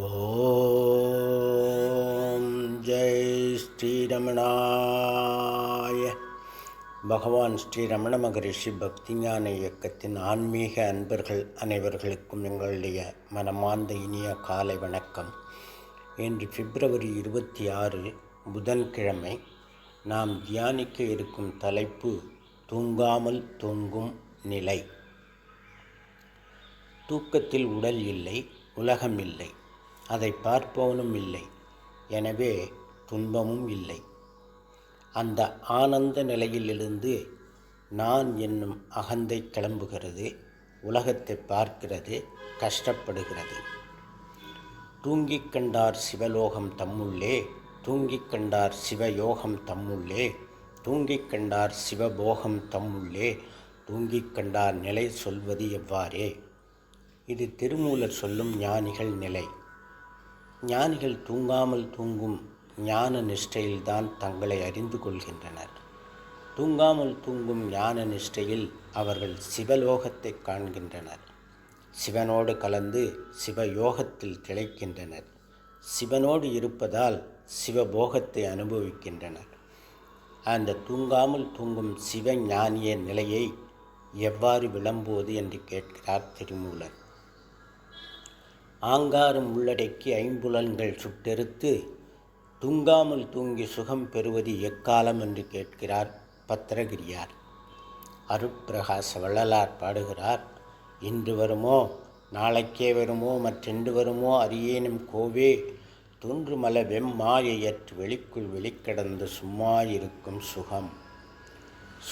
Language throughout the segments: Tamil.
ஓம் ஜெய் ஸ்ரீரமணாய. பகவான் ஸ்ரீ ரமண மகரிஷி பக்திஞான இயக்கத்தின் ஆன்மீக அன்பர்கள் அனைவர்களுக்கும் எங்களுடைய மனமார்ந்த இனிய காலை வணக்கம். இன்று பிப்ரவரி இருபத்தி ஆறு புதன்கிழமை நாம் தியானிக்க இருக்கும் தலைப்பு தூங்காமல் தூங்கும் நிலை. தூக்கத்தில் உடல் இல்லை உலகம் இல்லை. அதை பார்ப்பவனும் இல்லை. எனவே துன்பமும் இல்லை. அந்த ஆனந்த நிலையிலிருந்து நான் என்னும் அகந்தை கிளம்புகிறது உலகத்தை பார்க்கிறது கஷ்டப்படுகிறது. தூங்கிக் கண்டார் சிவலோகம் தம்முள்ளே தூங்கிக் கண்டார் சிவயோகம் தம்முள்ளே தூங்கிக் கண்டார் சிவபோகம் தம்முள்ளே தூங்கிக் கண்டார் நிலை சொல்வது எவ்வாறே? இது திருமூலர் சொல்லும் ஞானிகள் நிலை. ஞானிகள் தூங்காமல் தூங்கும் ஞான நிஷ்டையில்தான் தங்களை அறிந்து கொள்கின்றனர். தூங்காமல் தூங்கும் ஞான நிஷ்டையில் அவர்கள் சிவலோகத்தை காண்கின்றனர். சிவனோடு கலந்து சிவயோகத்தில் திளைக்கின்றனர். சிவனோடு இருப்பதால் சிவபோகத்தை அனுபவிக்கின்றனர். அந்த தூங்காமல் தூங்கும் சிவஞானிய நிலையை எவ்வாறு விளம்புவது என்று கேட்கிறார் திருமூலர். ஆங்காரம் உள்ளடக்கி ஐம்புலன்கள் சுட்டெருத்து தூங்காமல் தூங்கி சுகம் பெறுவது எக்காலம் என்று கேட்கிறார் பத்திரகிரியார். அருட்பிரகாச வள்ளலார் பாடுகிறார் இன்று வருமோ? நாளைக்கே வருமோ? மற்றென்று வருமோ? அரியேனும் கோவே? துன்றுமல வெம்மாயையற்று வெளிக்குள் வெளிக்கடந்து சும்மா இருக்கும் சுகம்.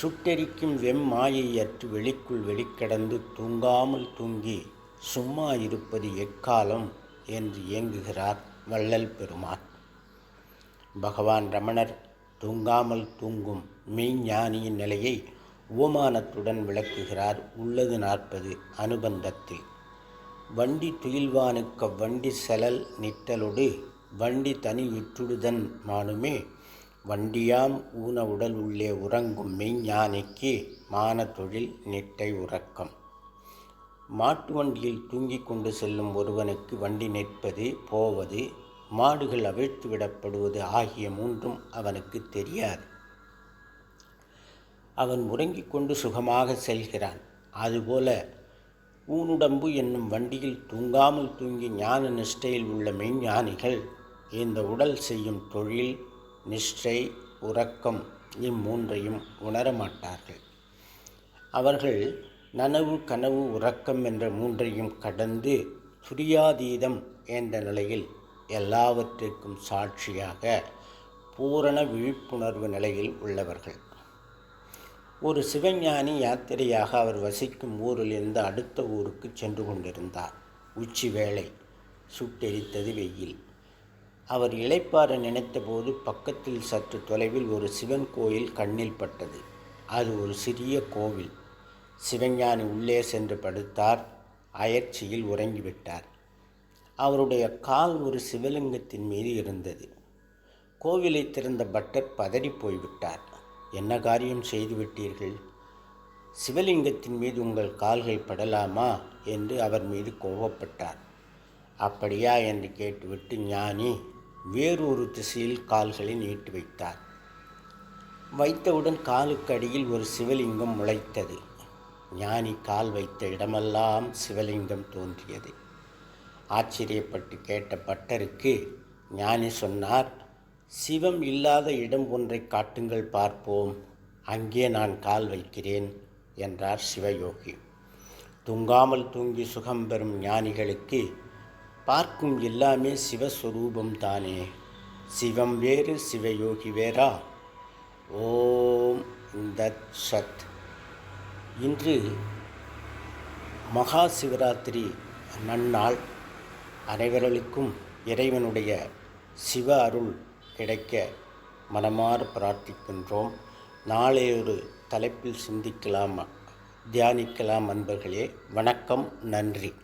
சுட்டெரிக்கும் வெம்மாயையற்று வெளிக்குள் வெளிக்கடந்து தூங்காமல் தூங்கி சும்மா இருப்பது எக்காலம் என்று இயங்குகிறார் வள்ளல் பெருமான். பகவான் ரமணர் தூங்காமல் தூங்கும் மெய்ஞானியின் நிலையை ஓமானத்துடன் விளக்குகிறார் உள்ளது நாற்பது அனுபந்தத்தில். வண்டி துயில்வானுக்க வண்டி செலல் நிட்டலொடு வண்டி தனி விற்றுடுதன் மானுமே வண்டியாம் ஊன உடல் உள்ளே உறங்கும் மெய்ஞானிக்கு மான தொழில் நிட்டை உறக்கம். மாட்டு வண்டியில் தூங்கிக் கொண்டு செல்லும் ஒருவனுக்கு வண்டி நிற்பது போவது மாடுகள் அவிழ்த்து விடப்படுவது ஆகிய மூன்றும் அவனுக்கு தெரியாது. அவன் உறங்கிக் கொண்டு சுகமாக செல்கிறான். அதுபோல ஊனுடம்பு என்னும் வண்டியில் தூங்காமல் தூங்கி ஞான நிஷ்டையில் உள்ள மெய்ஞானிகள் இந்த உடல் செய்யும் தொழில் நிஷ்டை உறக்கம் இம்மூன்றையும் உணரமாட்டார்கள். அவர்கள் நனவு கனவு உறக்கம் என்ற மூன்றையும் கடந்து துரியாதீதம் என்ற நிலையில் எல்லாவற்றிற்கும் சாட்சியாக பூரண விழிப்புணர்வு நிலையில் உள்ளவர்கள். ஒரு சிவஞானி யாத்திரையாக அவர் வசிக்கும் ஊரிலிருந்து அடுத்த ஊருக்கு சென்று கொண்டிருந்தார். உச்சி வேளை சுட்டெரித்தது வெயில். அவர் இளைப்பாற நினைத்தபோது பக்கத்தில் சற்று தொலைவில் ஒரு சிவன் கோயில் கண்ணில் பட்டது. அது ஒரு சிறிய கோவில். சிவஞானி உள்ளே சென்று படுத்தார். அயற்சியில் உறங்கிவிட்டார். அவருடைய கால் ஒரு சிவலிங்கத்தின் மீது இருந்தது. கோவிலை திறந்த பட்டர் பதறி போய்விட்டார். என்ன காரியம் செய்துவிட்டீர்கள் சிவலிங்கத்தின் மீது உங்கள் கால்கள் படலாமா? என்று அவர் மீது கோபப்பட்டார். அப்படியா? என்று கேட்டுவிட்டு ஞானி வேறொரு திசையில் கால்களை நீட்டு வைத்தார். வைத்தவுடன் காலுக்கு அடியில் ஒரு சிவலிங்கம் முளைத்தது. ஞானி கால் வைத்த இடமெல்லாம் சிவலிங்கம் தோன்றியது. ஆச்சரியப்பட்டு கேட்ட பட்டருக்கு ஞானி சொன்னார் சிவம் இல்லாத இடம் ஒன்றை காட்டுங்கள் பார்ப்போம். அங்கே நான் கால் வைக்கிறேன் என்றார் சிவயோகி. தூங்காமல் தூங்கி சுகம் பெறும் ஞானிகளுக்கு பார்க்கும் எல்லாமே சிவஸ்வரூபம் தானே. சிவம் வேறு சிவயோகி வேறா. ஓம் தத் சத். இன்று மகா சிவராத்திரி நன்னாள். அனைவர்களுக்கும் இறைவனுடைய சிவ அருள் கிடைக்க மனமாறு பிரார்த்திக்கின்றோம். நாளை ஒரு தலைப்பில் சிந்திக்கலாம் தியானிக்கலாம் அன்பர்களே. வணக்கம் நன்றி.